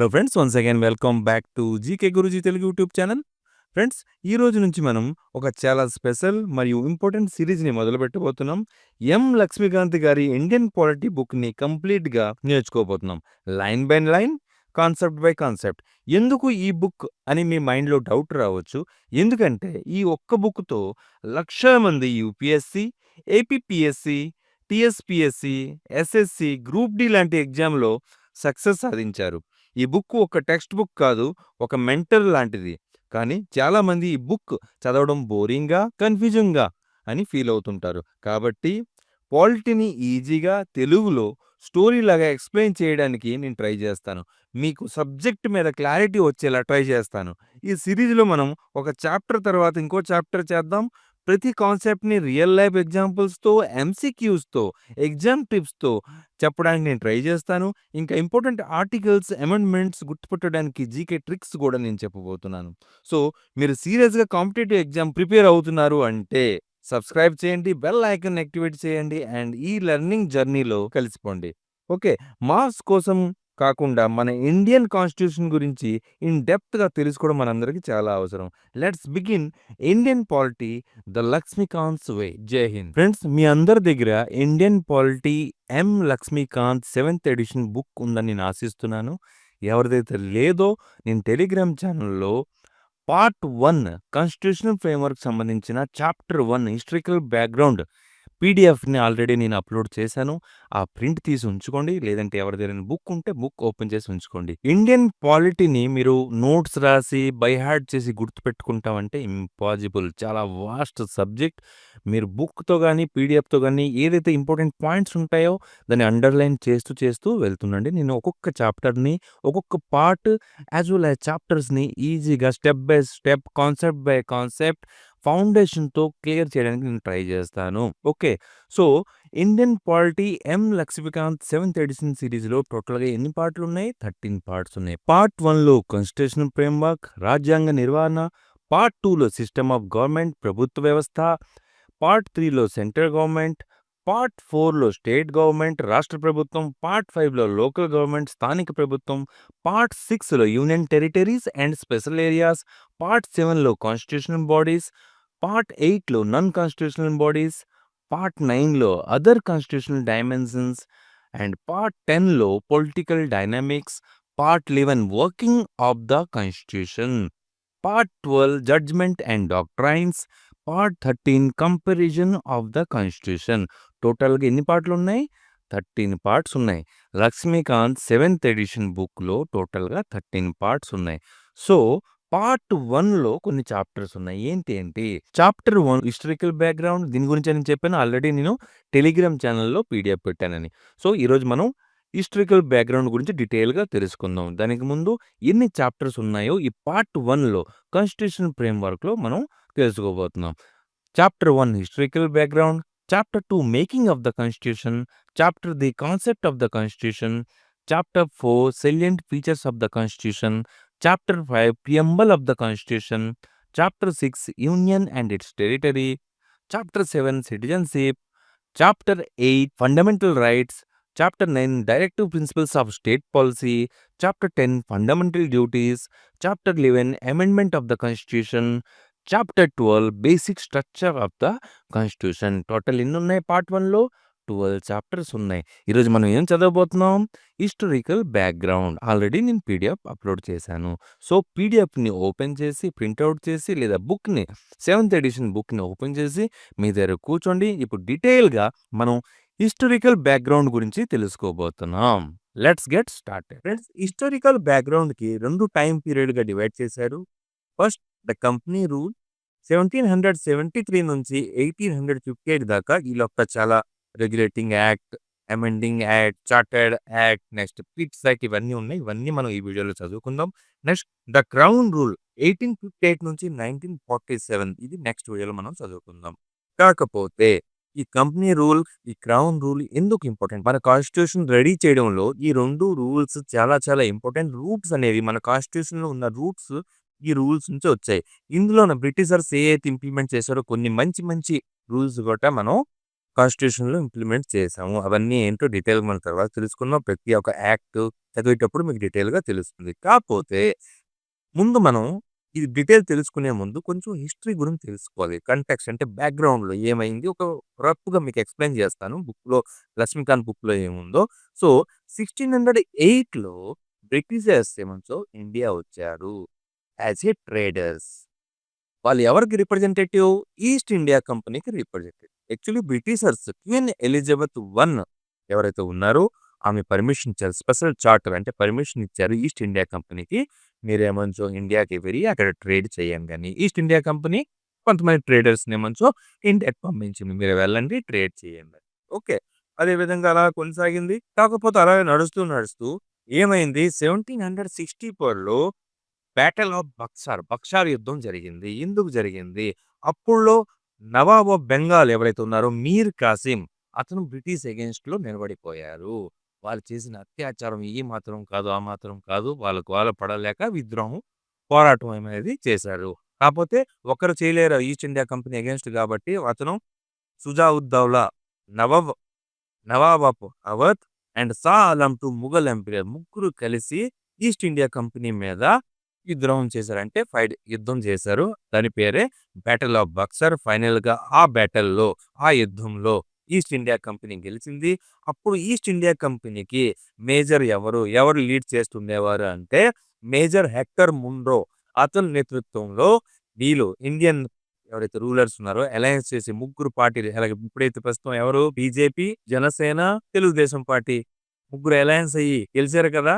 Hello friends once again welcome back to GK Guruji Telugu YouTube channel friends ఈ రోజు నుంచి మనం ఒక చాలా స్పెషల్ మరియు ఇంపార్టెంట్ సిరీస్ని మొదలుపెట్టబోతున్నాం ఎం లక్ష్మీకాంత్ గారి ఇండియన్ పాలిటీ బుక్ని కంప్లీట్గా నేర్చుకోబోతున్నాం. Line by line concept by concept ఎందుకు ఈ బుక్ అని మీ మైండ్లో డౌట్ రావచ్చు? ఎందుకంటే ఈ ఒక్క బుక్తో లక్షల మంది UPSC APPSC TSPSC SSC group D లాంటి ఎగ్జామ్లో సక్సెస్ సాధించారు. ఈ బుక్ ఒక టెక్స్ట్ బుక్ కాదు ఒక మెంటర్ లాంటిది. కానీ చాలామంది ఈ బుక్ చదవడం బోరింగ్గా కన్ఫ్యూజింగ్గా అని ఫీల్ అవుతుంటారు. కాబట్టి పాలిటీని ఈజీగా తెలుగులో స్టోరీ లాగా ఎక్స్ప్లెయిన్ చేయడానికి నేను ట్రై చేస్తాను. మీకు సబ్జెక్ట్ మీద క్లారిటీ వచ్చేలా ట్రై చేస్తాను. ఈ సిరీస్లో మనం ఒక చాప్టర్ తర్వాత ఇంకో చాప్టర్ చేద్దాం. ప్రతి కాన్సెప్ట్ని రియల్ లైఫ్ ఎగ్జాంపుల్స్తో ఎంసీక్యూస్తో ఎగ్జామ్ టిప్స్తో చెప్పడానికి నేను ట్రై చేస్తాను. ఇంకా ఇంపార్టెంట్ ఆర్టికల్స్ అమెండ్మెంట్స్ గుర్తుపెట్టడానికి జీకే ట్రిక్స్ కూడా నేను చెప్పబోతున్నాను. సో మీరు సీరియస్గా కాంపిటేటివ్ ఎగ్జామ్ ప్రిపేర్ అవుతున్నారు అంటే సబ్స్క్రైబ్ చేయండి బెల్ ఐకన్ యాక్టివేట్ చేయండి అండ్ ఈ లెర్నింగ్ జర్నీలో కలిసిపోండి. ఓకే మార్క్స్ కోసం కాకుండా మన ఇండియన్ కాన్స్టిట్యూషన్ గురించి ఇన్ డెప్త్గా తెలుసుకోవడం మనందరికీ చాలా అవసరం. Let's begin Indian polity the Laxmikanth's way. జై హింద్. ఫ్రెండ్స్ మీ అందరి దగ్గర Indian polity M Laxmikanth seventh edition book ఉందని నేను ఆశిస్తున్నాను. ఎవరిదైతే లేదో నేను టెలిగ్రామ్ ఛానల్లో పార్ట్ వన్ కాన్స్టిట్యూషనల్ ఫ్రేమ్వర్క్ సంబంధించిన చాప్టర్ వన్ హిస్టరికల్ బ్యాక్గ్రౌండ్ పీడిఎఫ్ని ఆల్రెడీ నేను అప్లోడ్ చేశాను. ఆ ప్రింట్ తీసి ఉంచుకోండి. లేదంటే ఎవరిదైనా బుక్ ఉంటే బుక్ ఓపెన్ చేసి ఉంచుకోండి. ఇండియన్ పాలిటీని మీరు నోట్స్ రాసి బై హార్ట్ చేసి గుర్తుపెట్టుకుంటామంటే ఇంపాసిబుల్. చాలా వాస్ట్ సబ్జెక్ట్. మీరు బుక్తో కానీ పీడిఎఫ్తో కానీ ఏదైతే ఇంపార్టెంట్ పాయింట్స్ ఉంటాయో దాన్ని అండర్లైన్ చేస్తూ చేస్తూ వెళ్తుండండి నేను ఒక్కొక్క చాప్టర్ని ఒక్కొక్క పార్ట్ యాజ్ వెల్ యాజ్ చాప్టర్స్ని ఈజీగా step by step concept by concept ఫౌండేషన్తో clear చేయడానికి నేను ట్రై చేస్తాను. Okay. So Indian polity M Laxmikanth seventh edition సిరీస్లో టోటల్గా ఎన్ని పార్ట్లు ఉన్నాయి థర్టీన్ పార్ట్స్ ఉన్నాయి పార్ట్ వన్లో కాన్స్టిట్యూషన్ ఫ్రేమ్వర్క్ రాజ్యాంగ నిర్వహణ పార్ట్ టూలో సిస్టమ్ ఆఫ్ గవర్నమెంట్ ప్రభుత్వ వ్యవస్థ పార్ట్ త్రీలో సెంట్రల్ గవర్నమెంట్ పార్ట్ ఫోర్లో స్టేట్ గవర్నమెంట్ రాష్ట్ర ప్రభుత్వం పార్ట్ ఫైవ్లో లోకల్ గవర్నమెంట్ స్థానిక ప్రభుత్వం పార్ట్ సిక్స్లో union territories and special areas part సెవెన్లో కాన్స్టిట్యూషనల్ బాడీస్ పార్ట్ ఎయిట్లో నాన్ కాన్స్టిట్యూషనల్ బాడీస్ పార్ట్ నైన్లో other constitutional dimensions and part టెన్లో political dynamics part eleven working of the constitution part twelve judgment and doctrines part thirteen comparison of the constitution. టోటల్గా ఎన్ని పార్ట్లు ఉన్నాయి thirteen parts ఉన్నాయి Lakshmikanth seventh edition బుక్లో టోటల్గా thirteen parts ఉన్నాయి సో పార్ట్ వన్లో కొన్ని చాప్టర్స్ ఉన్నాయి ఏంటి ఏంటి చాప్టర్ వన్ హిస్టరికల్ బ్యాక్గ్రౌండ్ దీని గురించి నేను చెప్పాను. ఆల్రెడీ నేను టెలిగ్రామ్ ఛానల్లో పీడిఎఫ్ పెట్టానని. సో ఈరోజు మనం హిస్టరికల్ బ్యాక్గ్రౌండ్ గురించి డీటెయిల్గా తెలుసుకుందాం. దానికి ముందు ఎన్ని చాప్టర్స్ ఉన్నాయో ఈ పార్ట్ వన్లో కాన్స్టిట్యూషన్ ఫ్రేమ్వర్క్లో మనం తెలుసుకోబోతున్నాం. Chapter one historical background chapter 2 making of the constitution. Chapter the concept of the constitution. Chapter 4 salient features of the constitution. Chapter 5 preamble of the constitution. Chapter 6 union and its territory. Chapter 7 citizenship. Chapter 8 fundamental rights. Chapter 9 directive principles of state policy. Chapter 10 fundamental duties. Chapter 11 amendment of the constitution. Chapter twelve basic structure of the constitution total ఎన్ని ఉన్నాయి? Part వన్లో twelve chapters ఉన్నాయి. ఈరోజు మనం ఏం చదవబోతున్నాం? Historical background already నేను PDF upload చేశాను. సో పీడిఎఫ్ని ఓపెన్ చేసి ప్రింట్అవుట్ చేసి లేదా బుక్ని సెవెంత్ ఎడిషన్ బుక్ని ఓపెన్ చేసి మీ దగ్గర కూర్చోండి. ఇప్పుడు డీటెయిల్గా మనం హిస్టరికల్ బ్యాక్గ్రౌండ్ గురించి తెలుసుకోబోతున్నాం. Let's get start friends historical బ్యాక్గ్రౌండ్కి రెండు టైం పీరియడ్గా డివైడ్ చేశారు. First the company rule seventeen hundred seventy three నుంచి ఎయిటీన్ హండ్రెడ్ ఫిఫ్టీ ఎయిట్ దాకా ఈ యొక్క చాలా regulating act amending act chartered act next Pitt's act ఇవన్నీ ఉన్నాయి. ఇవన్నీ మనం ఈ వీడియోలో చదువుకుందాం. Next the crown rule eighteen fifty eight నుంచి నైన్టీన్ ఫార్టీ సెవెన్ ఇది నెక్స్ట్ వీడియోలో మనం చదువుకుందాం. కాకపోతే ఈ కంపెనీ రూల్ ఈ క్రౌన్ రూల్ ఎందుకు ఇంపార్టెంట్ మన కాన్స్టిట్యూషన్ రెడీ చేయడంలో ఈ రెండు రూల్స్ చాలా చాలా ఇంపార్టెంట్ రూట్స్ అనేవి మన కాన్స్టిట్యూషన్లో ఉన్న రూట్స్ ఈ రూల్స్ నుంచి వచ్చాయి ఇందులో బ్రిటిషర్స్ ఏ అయితే ఇంప్లిమెంట్ చేశారో కొన్ని మంచి మంచి రూల్స్ కూడా మనం కాన్స్టిట్యూషన్‌లో ఇంప్లిమెంట్ చేసాము అవన్నీ ఏంటో డీటెయిల్‌గా మన తర్వాత తెలుసుకుందాం. ప్రతి ఒక్క యాక్ట్ చదివేటప్పుడు మీకు డీటెయిల్‌గా తెలుస్తుంది. కాకపోతే ముందు మనం ఇది డీటెయిల్ తెలుసుకునే ముందు కొంచెం హిస్టరీ గురించి తెలుసుకోవాలి. కంటెక్స్ అంటే బ్యాక్‌గ్రౌండ్‌లో ఏమైంది ఒక రఫ్‌గా మీకు ఎక్స్‌ప్లెయిన్ చేస్తాను. బుక్‌లో లక్ష్మీకాంత్ బుక్‌లో ఏముందో. సో 1608లో బ్రిటిషర్స్ ఏమంటో ఇండియా వచ్చారు. As a traders. వాళ్ళు ఎవరికి రిప్రజెంటేటివ్? ఈస్ట్ ఇండియా కంపెనీకి representative. Actually Britishers queen Elizabeth one ఎవరైతే ఉన్నారో ఆమె పర్మిషన్ ఇచ్చారు. స్పెషల్ చార్టర్ అంటే పర్మిషన్ ఇచ్చారు ఈస్ట్ ఇండియా కంపెనీకి. మీరేమంచో ఇండియాకి వెళ్ళి అక్కడ ట్రేడ్ చేయండి అని. ఈస్ట్ ఇండియా కంపెనీ కొంతమంది ట్రేడర్స్‌ని ఏమంచో ఇండియాకి పంపించింది. మీరు వెళ్ళండి ట్రేడ్ చేయండి. ఓకే. అదే విధంగా అలా కొనసాగింది. కాకపోతే అలాగే నడుస్తూ నడుస్తూ ఏమైంది 1764లో బ్యాటల్ ఆఫ్ బక్సార్, బక్సార్ యుద్ధం జరిగింది. ఎందుకు జరిగింది? అప్పుడులో నవాబ్ ఆఫ్ బెంగాల్ ఎవరైతే ఉన్నారో మీర్ కాసిం అతను బ్రిటిష్ అగెయిన్స్ట్‌లో నిలబడిపోయారు. వాళ్ళు చేసిన అత్యాచారం ఈ మాత్రం కాదు, ఆ మాత్రం కాదు. వాళ్ళకు వాళ్ళు పడలేక విద్రోహం, పోరాటం అనేది చేశారు. కాకపోతే ఒకరు చేయలేరు ఈస్ట్ ఇండియా కంపెనీ అగెయిన్స్ట్ కాబట్టి అతను Shujauddaula, Nawab Nawab of Awadh and Shah Alam two Mughal empire ముగ్గురు కలిసి ఈస్ట్ ఇండియా కంపెనీ మీద యుద్ధం చేశారు. అంటే ఫైట్ యుద్ధం చేశారు. దాని పేరే బ్యాటిల్ ఆఫ్ బక్సర్. ఫైనల్‌గా ఆ బ్యాటిల్‌లో ఆ యుద్ధంలో ఈస్ట్ ఇండియా కంపెనీ గెలిచింది. అప్పుడు ఈస్ట్ ఇండియా కంపెనీకి మేజర్ ఎవరు? ఎవరు లీడ్ చేస్తుండేవారు అంటే మేజర్ హెక్టర్ ముండ్రో అతని నేతృత్వంలో వీళ్ళు ఇండియన్ ఎవరైతే రూలర్స్ ఉన్నారో అలయన్స్ చేసి ముగ్గురు పార్టీలు అలాగే ఇప్పుడైతే ప్రస్తుతం ఎవరు బీజేపీ, జనసేన, తెలుగుదేశం పార్టీ ముగ్గురు అలయన్స్ అయ్యి గెలిచారు కదా!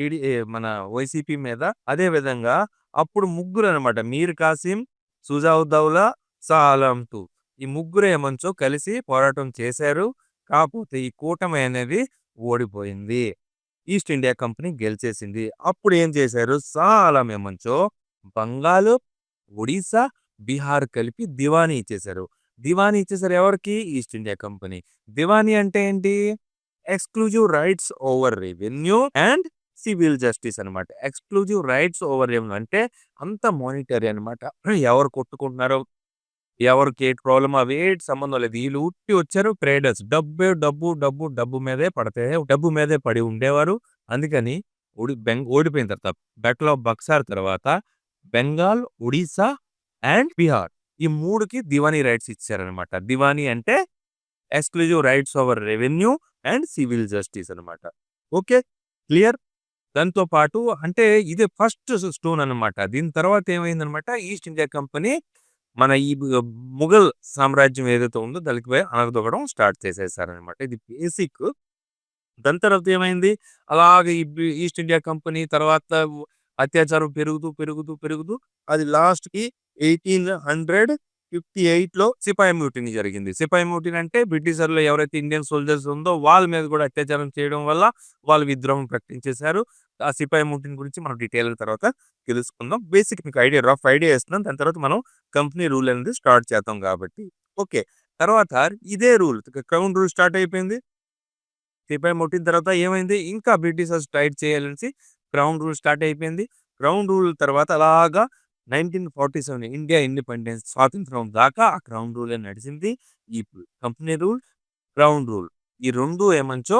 టీడీ మన వైసీపీ మీద. అదే విధంగా అప్పుడు ముగ్గురు అనమాట మీర్ కాసిం, సుజావుద్దౌలా, సాలంతు టు ఈ ముగ్గురు ఏమంచో కలిసి పోరాటం చేశారు. కాకపోతే ఈ కూటమి అనేది ఓడిపోయింది. ఈస్ట్ ఇండియా కంపెనీ గెలిచేసింది. అప్పుడు ఏం చేశారు? సాలం ఏమంచో బంగాల్, ఒడిస్సా, బీహార్ కలిపి దివానీ ఇచ్చేశారు. దివానీ ఇచ్చేసారు ఎవరికి? East India company. దివానీ అంటే ఏంటి? Exclusive rights over revenue and civil justice అన్నమాట. ఎక్స్‌క్లూజివ్ రైట్స్ ఓవర్ రెవెన్యూ అంటే అంత మానిటరీ అన్నమాట. ఎవరు కొట్టుకుంటున్నారో, ఎవరికి ఏటి ప్రాబ్లమ్ అవేటి సంబంధం లేదు. వీళ్ళు ఉట్టి వచ్చారు ట్రేడర్స్. డబ్బే డబ్బు, డబ్బు, డబ్బు మీదే పడితే డబ్బు మీదే పడి ఉండేవారు. అందుకని ఓడి బెంగ్ ఓడిపోయిన తర్వాత బ్యాటిల్ ఆఫ్ బక్సార్ తర్వాత బెంగాల్, ఒడిశా అండ్ బీహార్ ఈ మూడుకి దివానీ రైట్స్ ఇచ్చారన్నమాట. దివానీ అంటే exclusive rights over revenue and civil justice అన్నమాట. ఓకే. క్లియర్? దాంతో పాటు అంటే ఇదే ఫస్ట్ స్టోన్ అన్నమాట. దీని తర్వాత ఏమైందనమాట ఈస్ట్ ఇండియా కంపెనీ మన ఈ ముగల్ ముఘల్ సామ్రాజ్యం ఏదైతే ఉందో దానికి పోయి స్టార్ట్ చేసేసారన్నమాట. ఇది బేసిక్. దాని తర్వాత ఏమైంది? అలాగే ఈ ఈస్ట్ ఇండియా కంపెనీ తర్వాత అత్యాచారం పెరుగుతూ, పెరుగుతూ, పెరుగుతూ అది లాస్ట్‌కి 1858లో సిపాయి మ్యూటిని జరిగింది. సిపాయి మ్యూటిన్ అంటే బ్రిటిషర్‌లో ఎవరైతే ఇండియన్ సోల్జర్స్ ఉందో వాళ్ళ మీద కూడా అత్యాచారం చేయడం వల్ల వాళ్ళు విద్రోహం ప్రకటించేశారు. ఆ సిపాయి మ్యూటిన్ గురించి మనం డీటెయిల్ తర్వాత తెలుసుకుందాం. బేసిక్ మీకు ఐడియా రఫ్ ఐడియా ఇస్తున్నాం దాని తర్వాత మనం కంపెనీ రూల్ అనేది స్టార్ట్ చేద్దాం కాబట్టి. ఓకే. తర్వాత ఇదే రూల్ క్రౌన్ రూల్ స్టార్ట్ అయిపోయింది. సిపాయి మ్యూటినీ తర్వాత ఏమైంది? ఇంకా బ్రిటిషర్స్ టైట్ చేయాలనేసి క్రౌన్ రూల్ స్టార్ట్ అయిపోయింది. క్రౌన్ రూల్ తర్వాత అలాగా 1947 ఇండియా ఇండిపెండెన్స్ స్వాతంత్రం దాకా ఆ క్రౌన్ రూలే నడిచింది. ఈ కంపెనీ రూల్, క్రౌన్ రూల్ ఈ రెండు ఏమంచో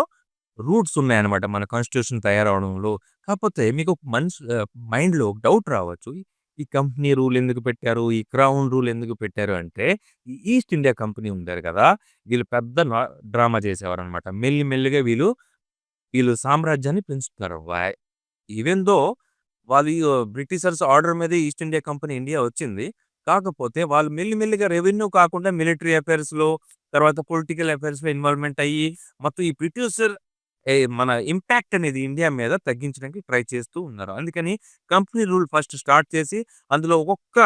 రూట్స్ ఉన్నాయన్నమాట మన కాన్స్టిట్యూషన్ తయారవడంలో కాకపోతే మీకు మనసు ఆహ్, మైండ్‌లో డౌట్ రావచ్చు. ఈ కంపెనీ రూల్ ఎందుకు పెట్టారు? ఈ క్రౌన్ రూల్ ఎందుకు పెట్టారు? అంటే ఈ ఈస్ట్ ఇండియా కంపెనీ ఉండారు కదా! వీళ్ళు పెద్ద డ్రామా చేసేవారన్నమాట. మెల్లి మెల్లిగా వీళ్ళు, వీళ్ళు సామ్రాజ్యాన్ని పెంచుతున్నారు. వాయ్ ఈవెన్ దో వాళ్ళు బ్రిటిషర్స్ ఆర్డర్ మీదే ఈస్ట్ ఇండియా కంపెనీ ఇండియా వచ్చింది. కాకపోతే వాళ్ళు మెల్లి మెల్లిగా రెవెన్యూ కాకుండా మిలిటరీ అఫైర్స్‌లో తర్వాత పొలిటికల్ అఫైర్స్‌లో ఇన్వాల్వ్‌మెంట్ అయ్యి మొత్తం ఈ బ్రిటిషర్ మన ఇంపాక్ట్ అనేది ఇండియా మీద తగ్గించడానికి ట్రై చేస్తూ ఉన్నారు. అందుకని కంపెనీ రూల్ ఫస్ట్ స్టార్ట్ చేసి అందులో ఒక్కొక్క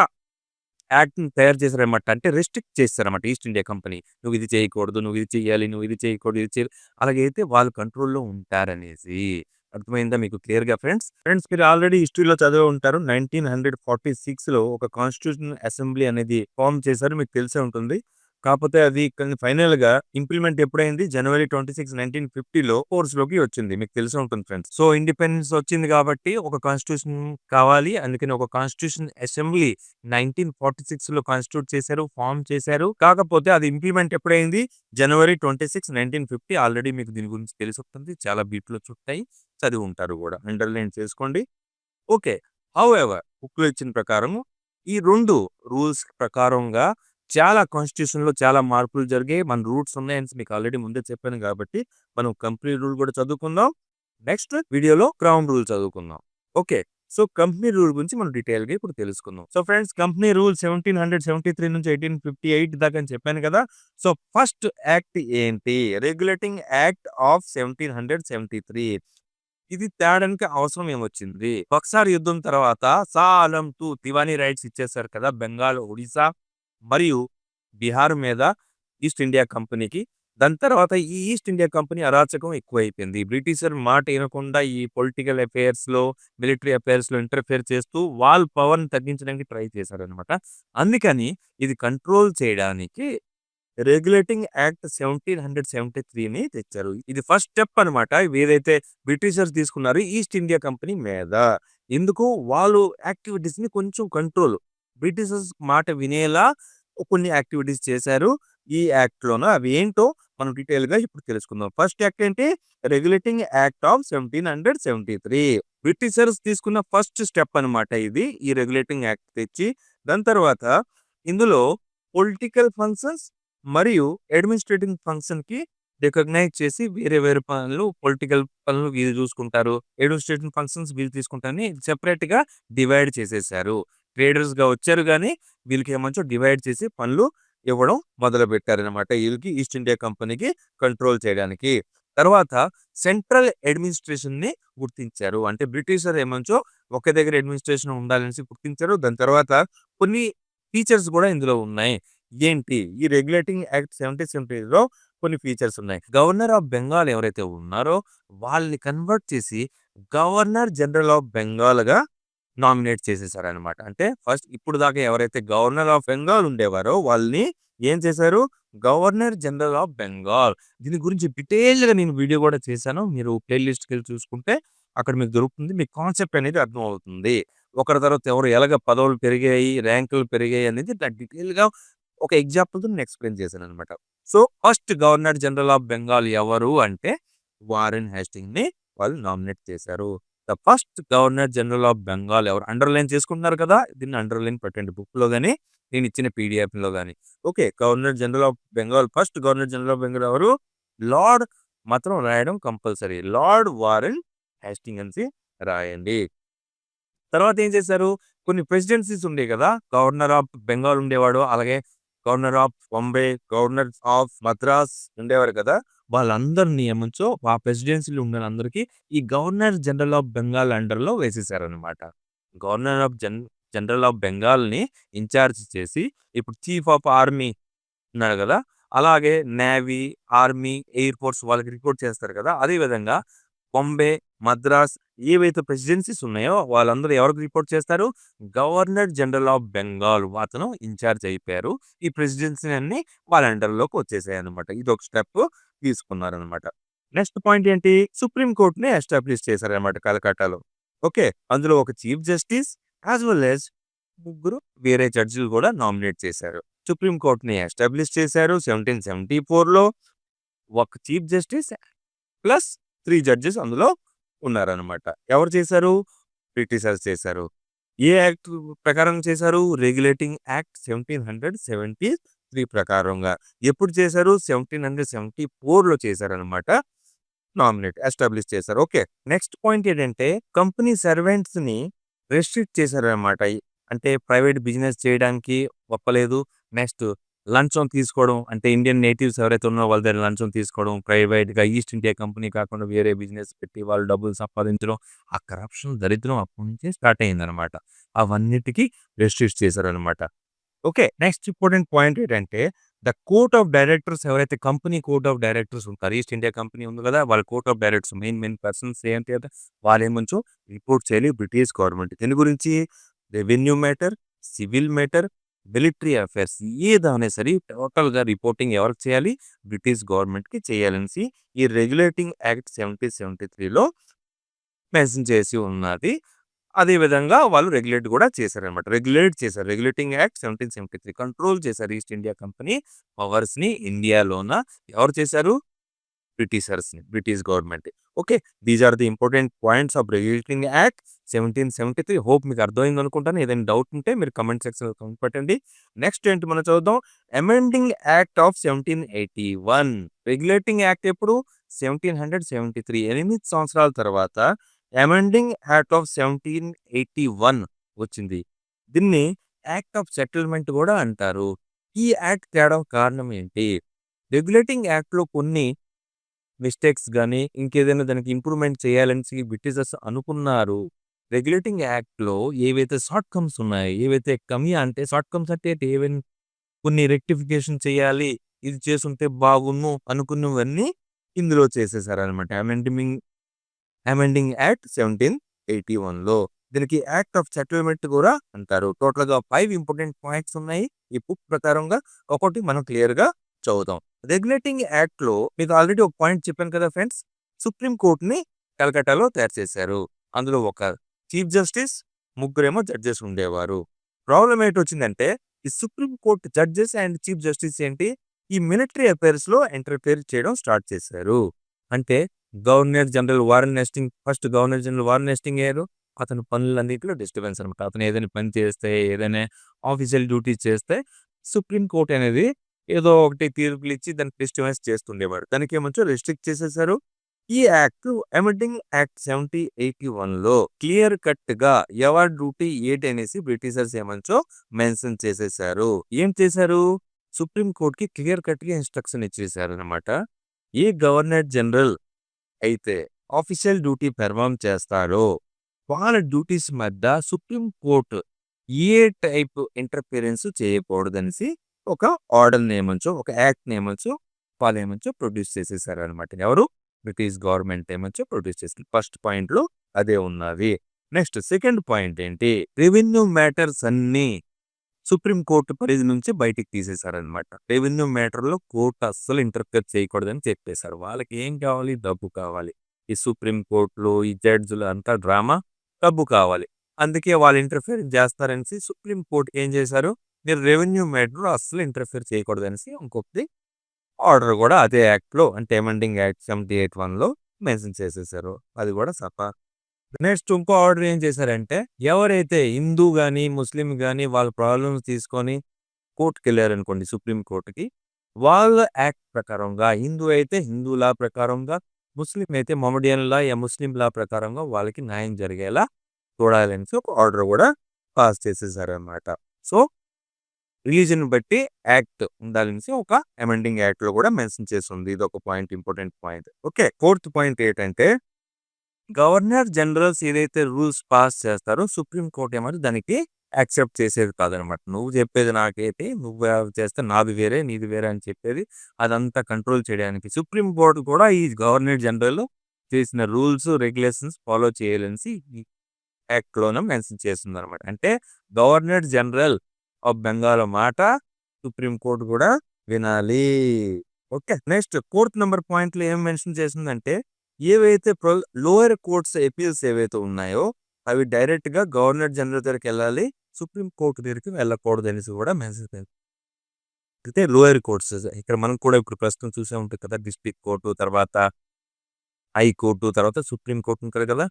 యాక్ట్‌ని తయారు చేశారన్నమాట. అంటే రెస్ట్రిక్ట్ చేశారన్నమాట ఈస్ట్ ఇండియా కంపెనీ. నువ్వు ఇది చేయకూడదు, నువ్వు ఇది చేయాలి, నువ్వు ఇది చేయకూడదు, ఇది చేయాలి. అలాగైతే వాళ్ళు కంట్రోల్‌లో ఉంటారనేసి. అర్థమైందా మీకు క్లియర్‌గా ఫ్రెండ్స్? ఫ్రెండ్స్ మీరు ఆల్రెడీ హిస్టరీలో చదివే ఉంటారు. 1946లో ఒక కాన్స్టిట్యూషన్ అసెంబ్లీ అనేది ఫామ్ చేశారు. మీకు తెలిసే ఉంటుంది. కాకపోతే అది ఫైనల్గా ఇంప్లిమెంట్ ఎప్పుడైంది? జనవరి ట్వంటీ సిక్స్ నైన్టీన్ 26, 1950లో ఫోర్స్‌లోకి వచ్చింది. మీకు తెలిసే ఉంటుంది ఫ్రెండ్స్. సో, ఇండిపెండెన్స్ వచ్చింది కాబట్టి ఒక కాన్స్టిట్యూషన్ కావాలి. అందుకని ఒక కాన్స్టిట్యూషన్ అసెంబ్లీ 1946లో కాన్స్టిట్యూట్ చేశారు. ఫామ్ చేశారు. కాకపోతే అది ఇంప్లిమెంట్ ఎప్పుడైంది? జనవరి 26, 1950 ఆల్రెడీ మీకు దీని గురించి తెలిసి ఉంటుంది చాలా బిట్లు చుట్టాయి. చదివి ఉంటారు కూడా అండర్‌లైన్ చేసుకోండి. ఓకే. హౌ ఎవర్ బుక్‌లో ఇచ్చిన ప్రకారము ఈ రెండు రూల్స్ ప్రకారంగా చాలా కాన్స్టిట్యూషన్‌లో చాలా మార్పులు జరిగాయి. మన రూట్స్ ఉన్నాయని మీకు ఆల్రెడీ ముందే చెప్పాను కాబట్టి మనం కంపెనీ రూల్ కూడా చదువుకుందాం. నెక్స్ట్ వీడియోలో క్రౌన్ రూల్ చదువుకుందాం. ఓకే. సో, కంపెనీ రూల్ గురించి మనం డీటెయిల్‌గా ఇప్పుడు తెలుసుకుందాం. సో, ఫ్రెండ్స్ కంపెనీ రూల్ 1773 నుంచి 1858 దాకా అని చెప్పాను కదా! సో, ఫస్ట్ యాక్ట్ ఏంటి? రెగ్యులేటింగ్ యాక్ట్ ఆఫ్ 1773 ఇది తేడానికి అవసరం ఏమొచ్చింది? బక్సార్ యుద్ధం తర్వాత షా ఆలం 2 తివానీ రైట్స్ ఇచ్చేశారు కదా! బెంగాల్, ఒడిస్సా మరియు బీహార్ మీద ఈస్ట్ ఇండియా కంపెనీకి. దాని తర్వాత ఈ ఈస్ట్ ఇండియా కంపెనీ అరాచకం ఎక్కువైపోయింది. బ్రిటిషర్ మాట ఇనకుండా ఈ పొలిటికల్ అఫైర్స్‌లో, మిలిటరీ అఫైర్స్‌లో ఇంటర్ఫియర్ చేస్తూ వాళ్ళ పవర్‌ని తగ్గించడానికి ట్రై చేశారనమాట. అందుకని ఇది కంట్రోల్ చేయడానికి రెగ్యులేటింగ్ యాక్ట్ 1773ని తెచ్చారు. ఇది ఫస్ట్ స్టెప్ అనమాట. ఏదైతే బ్రిటిషర్స్ తీసుకున్నారు ఈస్ట్ ఇండియా కంపెనీ మీద. ఎందుకు? వాళ్ళు యాక్టివిటీస్‌ని కొంచెం కంట్రోల్ బ్రిటిషర్స్ మాట వినేలా కొన్ని యాక్టివిటీస్ చేశారు. ఈ యాక్ట్‌లోన అవి ఏంటో మనం డీటెయిల్‌గా ఇప్పుడు తెలుసుకుందాం. ఫస్ట్ యాక్ట్ ఏంటి? రెగ్యులేటింగ్ యాక్ట్ ఆఫ్ 1773 బ్రిటిషర్స్ తీసుకున్న ఫస్ట్ స్టెప్ అనమాట ఇది. ఈ రెగ్యులేటింగ్ యాక్ట్ తెచ్చి దాని తర్వాత ఇందులో పొలిటికల్ ఫంక్షన్స్ మరియు అడ్మినిస్ట్రేటింగ్ ఫంక్షన్‌కి రికగ్నైజ్ చేసి వేరే వేరే పనులు పొలిటికల్ పనులు వీళ్ళు చూసుకుంటారు. అడ్మినిస్ట్రేటివ్ ఫంక్షన్స్ వీళ్ళు తీసుకుంటారని సెపరేట్‌గా డివైడ్ చేసేసారు. ట్రేడర్స్‌గా వచ్చారు కానీ వీళ్ళకి ఏమంచో డివైడ్ చేసి పనులు ఇవ్వడం మొదలుపెట్టారనమాట. వీళ్ళకి ఈస్ట్ ఇండియా కంపెనీకి కంట్రోల్ చేయడానికి. తర్వాత సెంట్రల్ అడ్మినిస్ట్రేషన్‌ని గుర్తించారు. అంటే బ్రిటిషర్ ఏమంచో ఒక దగ్గర అడ్మినిస్ట్రేషన్ ఉండాలనేసి గుర్తించారు. దాని తర్వాత కొన్ని ఫీచర్స్ కూడా ఇందులో ఉన్నాయి. ఏంటి? ఈ రెగ్యులేటింగ్ యాక్ట్ 1773లో కొన్ని ఫీచర్స్ ఉన్నాయి. గవర్నర్ ఆఫ్ బెంగాల్ ఎవరైతే ఉన్నారో వాళ్ళని కన్వర్ట్ చేసి గవర్నర్ జనరల్ ఆఫ్ బెంగాల్‌గా నామినేట్ చేసేసారనమాట. అంటే ఫస్ట్ ఇప్పుడు దాకా ఎవరైతే గవర్నర్ ఆఫ్ బెంగాల్ ఉండేవారో వాళ్ళని ఏం చేశారు? Governor general of Bengal. దీని గురించి డీటెయిల్‌గా నేను వీడియో కూడా చేశాను. మీరు ప్లేలిస్ట్కి వెళ్ళి చూసుకుంటే అక్కడ మీకు దొరుకుతుంది. మీకు కాన్సెప్ట్ అనేది అర్థమవుతుంది. ఒకరి తర్వాత ఎవరు ఎలాగ పదవులు పెరిగాయి, ర్యాంకులు పెరిగాయి అనేది దాని డీటెయిల్‌గా ఒక ఎగ్జాంపుల్‌తో నేను ఎక్స్‌ప్లెయిన్ చేశాననమాట. So, first governor general of Bengal ఎవరు అంటే వారెన్ హేస్టింగ్‌ని వాళ్ళు నామినేట్ చేశారు. The first governor general of Bengal ఎవరు? అండర్‌లైన్ చేసుకుంటున్నారు కదా! దీన్ని అండర్‌లైన్ పెట్టండి బుక్‌లో కానీ నేను ఇచ్చిన పీడిఎఫ్లో కానీ okay. Governor general of Bengal first governor general of Bengal ఎవరు? లార్డ్ మాత్రం రాయడం కంపల్సరీ. లార్డ్ వారెన్ హ్యాస్టింగ్ అనేసి రాయండి. తర్వాత ఏం చేశారు? కొన్ని ప్రెసిడెన్సీస్ ఉండే కదా! గవర్నర్ ఆఫ్ బెంగాల్ ఉండేవాడు. అలాగే governor of Bombay, governor of Madras ఉండేవారు కదా! వాళ్ళందరిని ఏమంచో ఆ ప్రెసిడెన్సీలో ఉన్నోళ్ళందరికీ ఈ గవర్నర్ జనరల్ ఆఫ్ బెంగాల్ అండర్‌లో వేసేసారనమాట. Governor of Jan general of బెంగాల్‌ని ఇన్‌చార్జ్ చేసి ఇప్పుడు చీఫ్ ఆఫ్ ఆర్మీ ఉన్నారు కదా! అలాగే నేవీ, ఆర్మీ, ఎయిర్ ఫోర్స్ వాళ్ళకి రిపోర్ట్ చేస్తారు కదా! అదే విధంగా బాంబే, మద్రాస్ ఏవైతే ప్రెసిడెన్సీస్ ఉన్నాయో వాళ్ళందరూ ఎవరికి రిపోర్ట్ చేస్తారు? గవర్నర్ జనరల్ ఆఫ్ బెంగాల్ అతను ఇన్ఛార్జ్ అయిపోయారు. ఈ ప్రెసిడెన్సీలన్నీ వాళ్ళ అండర్‌లోకి ఇది ఒక స్టెప్ తీసుకున్నారనమాట. నెక్స్ట్ పాయింట్ ఏంటి? సుప్రీం కోర్టుని ఎస్టాబ్లిష్ చేశారనమాట కలకట్టాలో. ఓకే. అందులో ఒక chief justice as well as ముగ్గురు వేరే జడ్జిలు కూడా నామినేట్ చేశారు. సుప్రీం కోర్ట్‌ని ఎస్టాబ్లిష్ చేశారు 1774లో. ఒక chief justice plus three judges అందులో ఉన్నారనమాట. ఎవరు చేశారు? బ్రిటిషర్స్ చేశారు. ఏ యాక్ట్ ప్రకారం చేశారు? రెగ్యులేటింగ్ యాక్ట్ 1773 ప్రకారంగా. ఎప్పుడు చేశారు? 1774లో చేశారనమాట. నామినేట్ ఎస్టాబ్లిష్ చేశారు. ఓకే. నెక్స్ట్ పాయింట్ ఏంటంటే కంపెనీ సర్వెంట్స్‌ని రెస్ట్రిక్ట్ చేశారనమాట. అంటే ప్రైవేట్ బిజినెస్ చేయడానికి ఒప్పలేదు. నెక్స్ట్ లంచం తీసుకోవడం అంటే ఇండియన్ నేటివ్స్ ఎవరైతే ఉన్నారో వాళ్ళ దగ్గర లంచం తీసుకోవడం, ప్రైవేట్‌గా ఈస్ట్ ఇండియా కంపెనీ కాకుండా వేరే బిజినెస్ పెట్టి వాళ్ళు డబ్బులు సంపాదించడం, ఆ కరప్షన్ దరిద్రం అప్పటి నుంచే స్టార్ట్ అయిందనమాట. అవన్నిటికీ రెస్ట్రిక్ట్ చేశారనమాట. ఓకే. నెక్స్ట్ ఇంపార్టెంట్ పాయింట్ ఏంటంటే ద కోర్ట్ ఆఫ్ డైరెక్టర్స్ ఎవరైతే కంపెనీ కోర్ట్ ఆఫ్ డైరెక్టర్స్ ఉంటారు. ఈస్ట్ ఇండియా కంపెనీ ఉంది కదా! వాళ్ళ court of directors main main persons ఏంటి అంటే వాళ్ళేమంచో రిపోర్ట్ చేయాలి బ్రిటిష్ గవర్నమెంట్. దీని గురించి? Revenue matter, civil matter, military affairs ఏదైనా సరే టోటల్‌గా రిపోర్టింగ్ ఎవరికి చేయాలి? బ్రిటిష్ గవర్నమెంట్‌కి చేయాలనేసి ఈ రెగ్యులేటింగ్ యాక్ట్ 1773లో మెన్షన్ చేసి ఉన్నది. అదేవిధంగా వాళ్ళు రెగ్యులేట్ కూడా చేశారనమాట. రెగ్యులేట్ చేశారు. రెగ్యులేటింగ్ యాక్ట్ 1773 కంట్రోల్ చేశారు ఈస్ట్ ఇండియా కంపెనీ పవర్స్‌ని ఇండియాలోన ఎవరు చేశారు? బ్రిటిషర్స్‌ని. British government. Okay. These are the important points of regulating act 1773 hope మీకు అర్థమైంది అనుకుంటాను. ఏదైనా డౌట్ ఉంటే మీరు కమెంట్ సెక్షన్‌లో కమెంట్ పెట్టండి. నెక్స్ట్ ఏంటి మనం చదువుదాం. Amending act of 1781 regulating act ఎప్పుడు? 1773 8 సంవత్సరాల తర్వాత అమెండింగ్ యాక్ట్ ఆఫ్ 1781 వచ్చింది. దీన్ని యాక్ట్ ఆఫ్ సెటిల్మెంట్ కూడా అంటారు. ఈ యాక్ట్ తేడా కారణం ఏంటి? రెగ్యులేటింగ్ యాక్ట్‌లో కొన్ని మిస్టేక్స్ కానీ ఇంకేదైనా దానికి ఇంప్రూవ్‌మెంట్ చేయాలని బ్రిటిషర్స్ అనుకున్నారు. రెగ్యులేటింగ్ యాక్ట్‌లో ఏవైతే షార్ట్ కమ్స్ ఉన్నాయో, ఏవైతే కమియా అంటే షార్ట్ కమ్స్ అంటే ఏవైనా కొన్ని రెక్టిఫికేషన్ చేయాలి. ఇది చేస్తుంటే బాగున్ను అనుకున్నవన్నీ ఇందులో చేసేసారనమాట. అమెండిమింగ్ అమెండింగ్ యాక్ట్ 1781లో. దీనికి యాక్ట్ ఆఫ్ సెటిల్మెంట్ కూడా అంటారు. టోటల్‌గా ఫైవ్ ఇంపార్టెంట్ పాయింట్స్ ఉన్నాయి. ఈ బుక్ ప్రకారంగా ఒక్కొక్కటి మనం క్లియర్‌గా చదువుతాం రెగ్యులేటింగ్ యాక్ట్‌లో మీకు ఆల్రెడీ ఒక పాయింట్ చెప్పాను కదా ఫ్రెండ్స్. సుప్రీం కోర్టుని కలకట్టాలో తయారు చేశారు. అందులో ఒక చీఫ్ జస్టిస్, ముగ్గురేమో జడ్జెస్ ఉండేవారు. ప్రాబ్లమ్ ఏంటొచ్చిందంటే ఈ supreme court judges and chief justice ఏంటి? ఈ మిలిటరీ అఫైర్స్‌లో ఇంటర్ఫియర్ చేయడం స్టార్ట్ చేశారు. అంటే governor general Warren Hastings first governor general Warren Hastings అయ్యారు. అతని పనులన్నిటిలో డిస్టర్బెన్స్ అనమాట. అతను ఏదైనా పని చేస్తే, ఏదైనా ఆఫీషియల్ డ్యూటీస్ చేస్తే సుప్రీం కోర్ట్ అనేది ఏదో ఒకటి తీర్పులిచ్చి దాన్ని డిస్టర్బెన్స్ చేస్తుండేవాడు. దానికేమొచ్చో రెస్ట్రిక్ట్ చేసేసారు. ఈ యాక్ట్ అమెండింగ్ యాక్ట్ 1781లో క్లియర్ కట్గా ఎవరి డ్యూటీ ఏంటి అనేసి బ్రిటిషర్స్ ఏమంచో మెన్షన్ చేసేసారు. ఏం చేశారు? సుప్రీం కోర్ట్‌కి క్లియర్ కట్గా ఇన్‌స్ట్రక్షన్ ఇచ్చేసారనమాట. ఏ గవర్నర్ జనరల్ అయితే ఆఫీషియల్ డ్యూటీ పెర్ఫార్మ్ చేస్తారో వాళ్ళ డ్యూటీస్ మధ్య సుప్రీం కోర్టు ఏ టైప్ ఇంటర్ఫిరెన్స్ చేయకూడదనేసి ఒక ఆర్డర్ ఏమంచో, ఒక యాక్ట్ యాక్ట్‌ని ఏమంచో వాళ్ళేమంచో ప్రొడ్యూస్ చేసేసారనమాట. ఎవరు? బ్రిటిష్ గవర్నమెంట్ ఏమంచో ప్రొడ్యూస్ చేసింది. ఫస్ట్ పాయింట్‌లో అదే ఉన్నది. నెక్స్ట్ సెకండ్ పాయింట్ ఏంటి? రెవెన్యూ మ్యాటర్స్ అన్నీ సుప్రీంకోర్టు పరిధి నుంచి బయటికి తీసేశారనమాట రెవెన్యూ మ్యాటర్‌లో కోర్ట్ అస్సలు ఇంటర్ఫియర్ చేయకూడదని చెప్పేశారు వాళ్ళకి ఏం కావాలి? డబ్బు కావాలి. ఈ సుప్రీంకోర్టులు ఈ జడ్జులు అంతా డ్రామా డబ్బు కావాలి. అందుకే వాళ్ళు ఇంటర్ఫియర్ చేస్తారనేసి సుప్రీంకోర్టు ఏం చేశారు? మీరు రెవెన్యూ మ్యాటర్‌లో అస్సలు ఇంటర్ఫియర్ చేయకూడదనేసి ఇంకొకటి ఆర్డర్ కూడా అదే యాక్ట్‌లో అంటే ఎమెండింగ్ యాక్ట్ 1781లో మెన్షన్ చేసేసారు. అది కూడా సపా. నెక్స్ట్ ఇంకో ఆర్డర్ ఏం చేశారంటే ఎవరైతే హిందూ కానీ ముస్లిం కానీ వాళ్ళ ప్రాబ్లమ్స్ తీసుకొని కోర్ట్‌కెళ్ళారనుకోండి సుప్రీం కోర్టుకి వాళ్ళ యాక్ట్ ప్రకారంగా హిందూ అయితే హిందూ లా ప్రకారంగా, ముస్లిం అయితే మొమడియన్ లా, యా ముస్లిం లా ప్రకారంగా వాళ్ళకి న్యాయం జరిగేలా చూడాలనేసి ఒక ఆర్డర్ కూడా పాస్ చేసేసారనమాట. సో, రిలీజన్ బట్టి యాక్ట్ ఉండాలనేసి ఒక అమెండింగ్ యాక్ట్‌లో కూడా మెన్షన్ చేస్తుంది ఇది ఒక point important point. Okay. Fourth point ఏంటంటే గవర్నర్ జనరల్స్ ఏదైతే రూల్స్ పాస్ చేస్తారో సుప్రీం కోర్ట్ ఏమో దానికి యాక్సెప్ట్ చేసేది కాదనమాట. నువ్వు చెప్పేది నాకైతే నువ్వు చేస్తే నాది వేరే, నీది వేరే అని చెప్పేది అదంతా కంట్రోల్ చేయడానికి సుప్రీం కోర్టు కూడా ఈ గవర్నర్ జనరల్ చేసిన రూల్స్, రెగ్యులేషన్స్ ఫాలో చేయాలని యాక్ట్‌లోనే మెన్షన్ చేస్తుందనమాట. అంటే గవర్నర్ జనరల్ ఆఫ్ బెంగాల్ మాట సుప్రీం కూడా వినాలి. ఓకే. నెక్స్ట్ కోర్ట్ నెంబర్ పాయింట్‌లో ఏం మెన్షన్ చేసిందంటే ఏవైతే ప్రొ లోయర్ కోర్ట్స్ అపీల్స్ ఏవైతే ఉన్నాయో అవి డైరెక్ట్‌గా గవర్నర్ జనరల్ దగ్గరికెళ్ళాలి. సుప్రీం కోర్టు దగ్గరికి వెళ్ళకూడదనేసి గూడా మెన్షన్ మెసేజ్ అయితే లోయర్ కోర్ట్స్ ఇక్కడ మనం కూడా ఇప్పుడు ప్రస్తుతం చూసే ఉంటుంది కదా! డిస్ట్రిక్ట్ కోర్టు, తర్వాత హై కోర్టు, తర్వాత సుప్రీం కోర్టు కదా!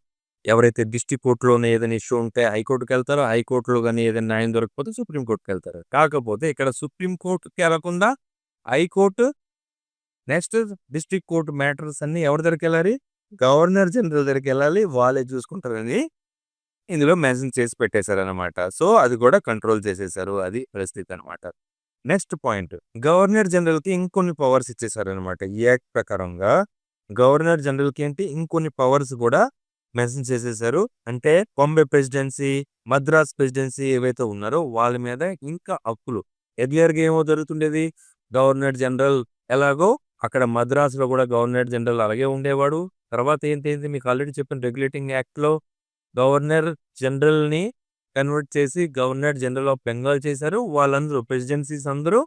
ఎవరైతే డిస్టిక్ కోర్ట్‌లోనే ఏదైనా ఇష్యూ ఉంటే హైకోర్ట్‌కెళ్తారో, హైకోర్టులో కానీ ఏదైనా న్యాయం దొరకకపోతే సుప్రీం వెళ్తారు కాకపోతే ఇక్కడ సుప్రీం వెళ్ళకుండా high court next district court matters అన్ని ఎవరి దగ్గరికి వెళ్ళాలి గవర్నర్ జనరల్ దగ్గరికి వెళ్ళాలి వాళ్ళే చూసుకుంటారని ఇందులో మెన్షన్ చేసి పెట్టేశారనమాట సో, అది కూడా కంట్రోల్ చేసేసారు. అది పరిస్థితి అనమాట. నెక్స్ట్ పాయింట్ గవర్నర్ జనరల్‌కి ఇంకొన్ని పవర్స్ ఇచ్చేసారనమాట. ఈ యాక్ట్ ప్రకారంగా గవర్నర్ జనరల్‌కి ఏంటి ఇంకొన్ని పవర్స్ కూడా మెన్షన్ చేసేసారు. అంటే బాంబే ప్రెసిడెన్సీ, మద్రాస్ ప్రెసిడెన్సీ ఏవైతే ఉన్నారో వాళ్ళ మీద ఇంకా హక్కులు. ఎర్లియర్‌గా ఏమో జరుగుతుండేది గవర్నర్ జనరల్ ఎలాగో అక్కడ మద్రాసులో కూడా గవర్నర్ జనరల్ అలాగే ఉండేవాడు. తర్వాత ఏంటి మీకు ఆల్రెడీ చెప్పిన రెగ్యులేటింగ్ యాక్ట్‌లో గవర్నర్ జనరల్‌ని కన్వర్ట్ చేసి గవర్నర్ జనరల్ ఆఫ్ బెంగాల్ చేశారు. వాళ్ళందరూ ప్రెసిడెన్సీస్ అందరూ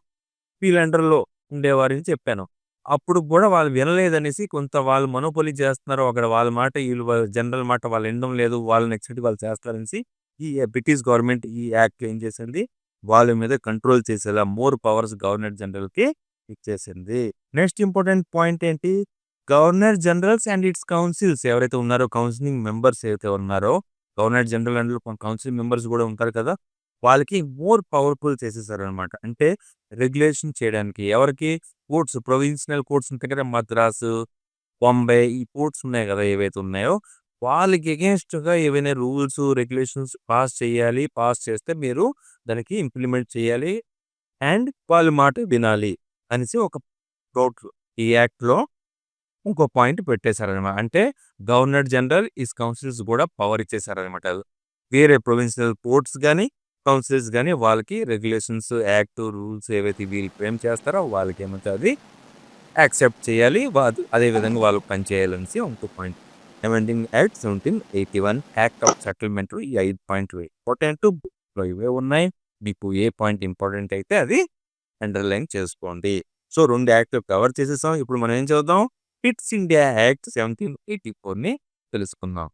వీళ్ళ అండర్‌లో ఉండేవారని చెప్పాను. అప్పుడు కూడా వాళ్ళు వినలేదనేసి కొంత వాళ్ళు మనోపలి చేస్తున్నారు. అక్కడ వాళ్ళ మాట వీళ్ళు జనరల్ మాట వాళ్ళు వినడం లేదు. వాళ్ళ నెక్స్ట్ వాళ్ళు చేస్తారనేసి ఈ బ్రిటిష్ గవర్నమెంట్ ఈ యాక్ట్ ఏం చేసింది వాళ్ళ మీద కంట్రోల్ చేసేలా మోర్ పవర్స్ గవర్నర్ జనరల్‌కి ఇచ్చేసింది. నెక్స్ట్ ఇంపార్టెంట్ పాయింట్ ఏంటి? Governor generals and its councils ఎవరైతే ఉన్నారో కౌన్సిలింగ్ మెంబర్స్ ఏవైతే ఉన్నారో governor general and council members కూడా ఉంటారు కదా! వాళ్ళకి మోర్ పవర్‌ఫుల్ చేసేసారనమాట. అంటే రెగ్యులేషన్ చేయడానికి ఎవరికి కోర్ట్స్ ప్రొవిన్షనల్ కోర్ట్స్ ఉంటాయి కదా! మద్రాసు, బొంబై ఈ కోర్ట్స్ ఉన్నాయి కదా! ఏవైతే ఉన్నాయో వాళ్ళకి అగెయిన్స్ట్‌గా ఏవైనా రూల్స్, రెగ్యులేషన్స్ పాస్ చేయాలి. పాస్ చేస్తే మీరు దానికి ఇంప్లిమెంట్ చేయాలి. అండ్ వాళ్ళ మాట వినాలి అనేసి ఒక ఈ యాక్ట్‌లో ఇంకో పాయింట్ పెట్టేశారనమాట అంటే గవర్నర్ జనరల్ ఈస్ కౌన్సిల్స్ కూడా పవర్ ఇచ్చేసారనమాట. వేరే ప్రొవిన్షనల్ కోర్ట్స్ కానీ కౌన్సిల్స్ కానీ వాళ్ళకి రెగ్యులేషన్స్, యాక్ట్, రూల్స్ ఏవైతే వీళ్ళు ఏం చేస్తారో వాళ్ళకి ఏమవుతుంది అది యాక్సెప్ట్ చేయాలి. వాళ్ళు అదే విధంగా వాళ్ళు పనిచేయాలనేసి ఇంకో point. Amending act 1781 act of settlement ఈ ఐదు పాయింట్లు ఇంపార్టెంట్. బుక్‌లో ఇవే ఉన్నాయి. మీకు ఏ పాయింట్ ఇంపార్టెంట్ అయితే అది అండర్‌లైన్ చేసుకోండి. సో రెండు యాక్ట్‌లు కవర్ చేసేసాం. ఇప్పుడు మనం ఏం చదువుదాం? ఫిట్స్ ఇండియా యాక్ట్ 1784ని తెలుసుకుందాం.